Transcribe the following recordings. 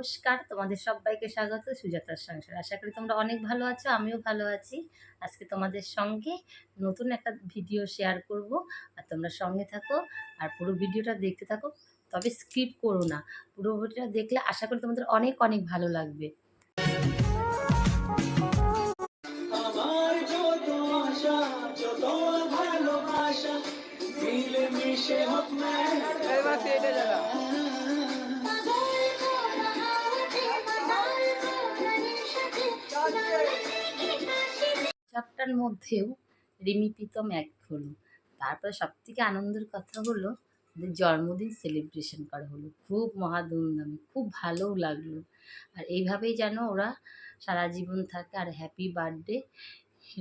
নমস্কার তোমাদের সবাইকে স্বাগত সুজাতার সংসার। আশা করি তোমরা অনেক ভালো আছো আমিও ভালো আছি। আজকে তোমাদের সঙ্গে নতুন একটা ভিডিও শেয়ার করব। আর তোমরা সঙ্গে থাকো আর পুরো ভিডিওটা দেখতে থাকো তবে স্কিপ করো না। পুরো ভিডিওটা দেখলে আশা করি তোমাদের অনেক অনেক ভালো লাগবে। ভালোবাসা মিলে মিশে হোক চাপটার মধ্যেও রিমি প্রীতম এক হলো। তারপরে সব থেকে আনন্দের কথা হলো জন্মদিন সেলিব্রেশন করা হলো। খুব মহা ধুমধামে, খুব ভালোও লাগল। আর এইভাবেই যেন ওরা সারা জীবন থাকে আর হ্যাপি বার্থডে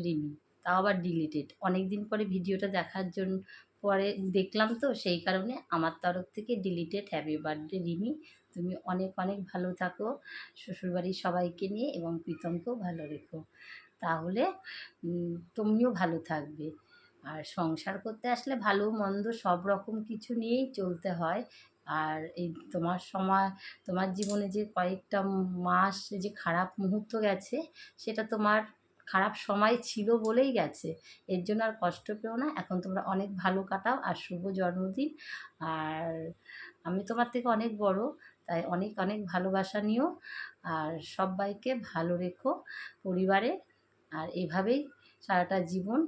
রিমি। তাও আবার ডিলিটেড অনেক দিন পরে ভিডিওটা দেখার জন্য পরে দেখলাম তো সেই কারণে আমার তরফ থেকে ডিলিটেড হ্যাপি বার্থডে রিমি। তুমি অনেক অনেক ভালো থাকো, শ্বশুরবাড়ির সবাইকে নিয়ে এবং প্রীতমকেও ভালো রেখো। তাহলে তুমিও ভালো থাকবে। আর সংসার করতে আসলে ভালো, মন্দ সব রকম কিছু নিয়েই চলতে হয়। আর এই তোমার সময়, তোমার জীবনে যে কয়েকটা মাস যে খারাপ মুহূর্ত গেছে, সেটা তোমার খারাপ সময় ছিল বলেই গেছে। এর জন্য আর কষ্ট পেও না। এখন তোমরা অনেক ভালো কাটাও আর শুভ জন্মদিন। আর আমি তোমার থেকে অনেক বড়, তাই অনেক অনেক ভালোবাসা নিও। আর সবাইকে ভালো রেখো পরিবারে। আর এভাবেই সারাটা জীবন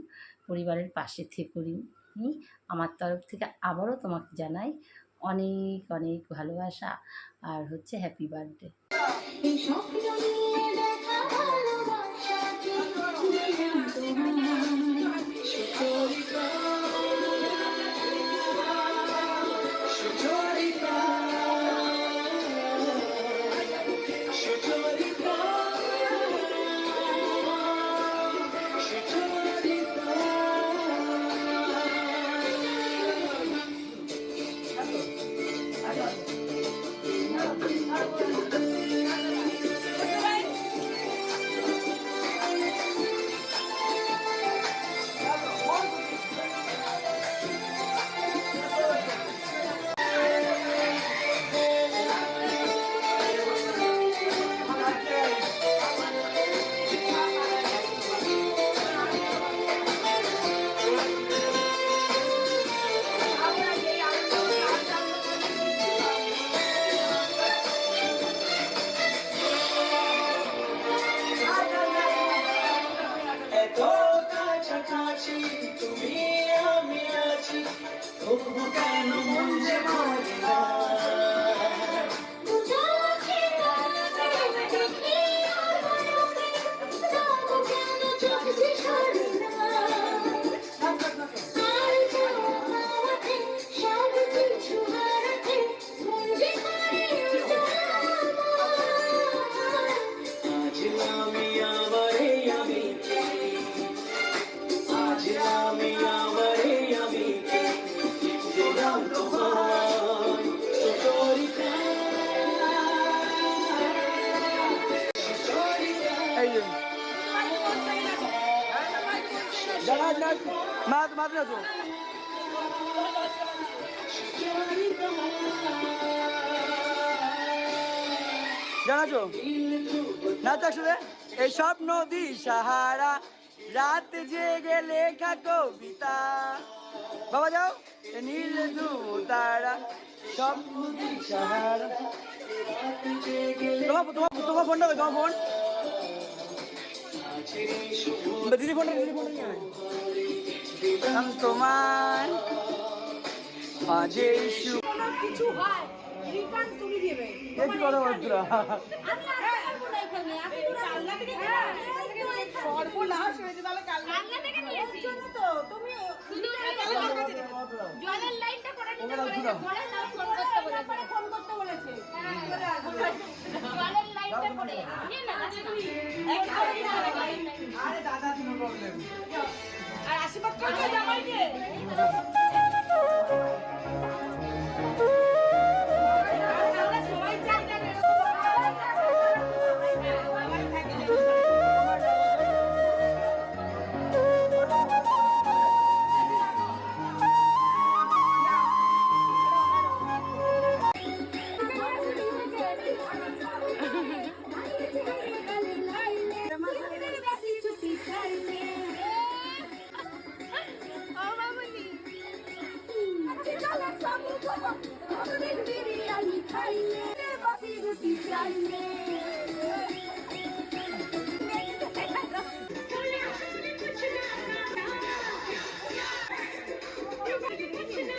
পরিবারের পাশে থেকো রিমি। আমার তরফ থেকে আবারও তোমাকে জানাই অনেক অনেক ভালোবাসা। আর হচ্ছে হ্যাপি বার্থডে মন মাত না তো জানাছো না তো আসলে এই স্বপ্ন দি সাহারা, রাত জেগে লেখা কবিতা বাবা যাও নীল তারা স্বপ্ন দি সাহারা। তোমার তোমার তোমার ফোনটা? তোমার ফোন। দিদি ফোনটা দিদি ফোনটা তোমার শু কিছু হয় রিটার্ন তুমি দেবে দেখি কথা বলছিলা আমি আর পারব এখানে আমি তো কাল্লা থেকে সর্বনাশ হয়েছে তাহলে কাল্লা কাল্লা থেকে নিয়েছি জন্য তো তুমি শুধু জলের লাইনটা করে আর আশীর্বাদ জামাইকে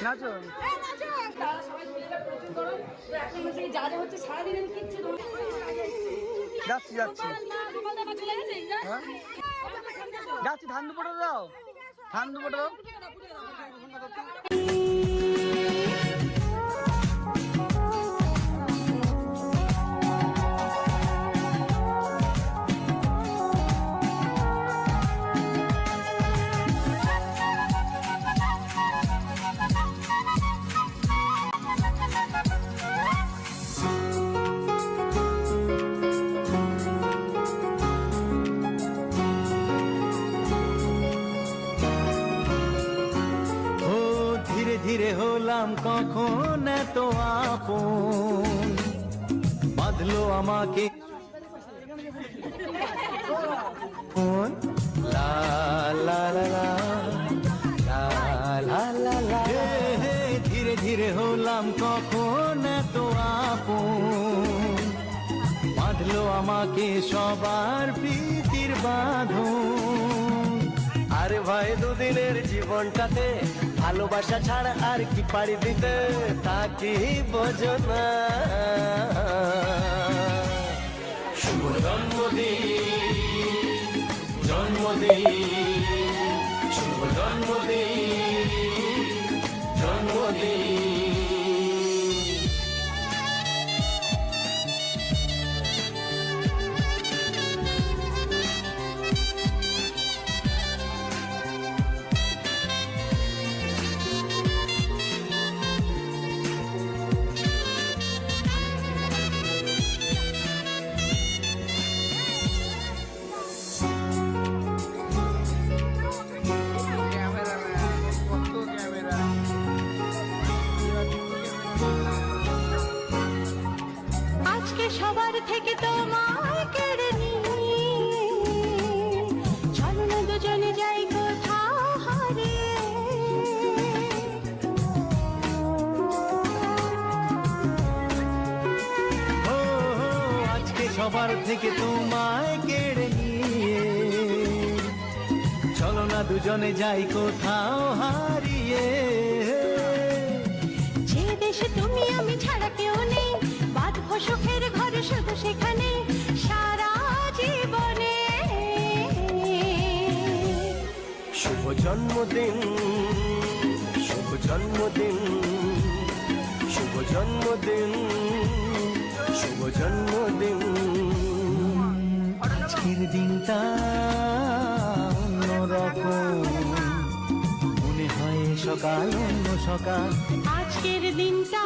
নাচো। যাচ্ছি যাচ্ছি। হ্যাঁ? যাচ্ছি ধান দুপোটা দাও। ধান দুপোটা দাও। কখন এত আপন। বাঁধলো আমাকে? লা লা লা লা, লা লা লা ধীরে ধীরে হলাম কখন এত আপন। বাঁধলো আমাকে সবার প্রীতির বাঁধন। আরে ভাই দুদিনের জীবনটাতে ভালোবাসা ছাড়া আর কি পারি দিতে তা কি বোঝো না শুভ জন্মদিন জন্মদিন। সবার থেকে তোমায় কেড়ে চলো না দুজনে যাই কোথাও হারিয়ে আজকে সবার থেকে তোমায় কেড়ে নিয়ে। চলো না দুজনে যাই কোথাও হারিয়ে। যে দেশে তুমি আমি ছাড়া কেউ নেই বাঁধবো সুখের ঘরে। শুধু সেখানে সারা জীবনে। শুভ জন্মদিন শুভ জন্মদিন শুভ জন্মদিন শুভ জন্মদিন। আজকের দিনটা অন্যরকম। মনে হয় সকাল অন্য সকাল। আজকের দিনটা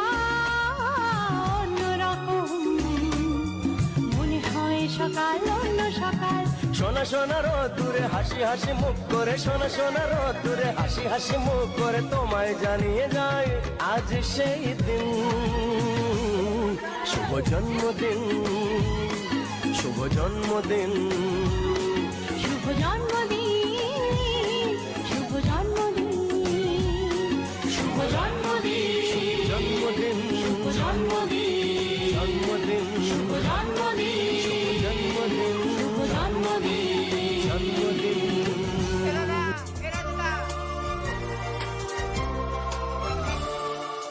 সোনা সোনা দূরে, হাসি হাসি মুখ করে সোনা সোনা দূরে, হাসি হাসি মুখ করে তোমায় জানিয়ে যায় আজ সেই দিন। শুভ জন্মদিন শুভ জন্মদিন। শুভ জন্মদিন।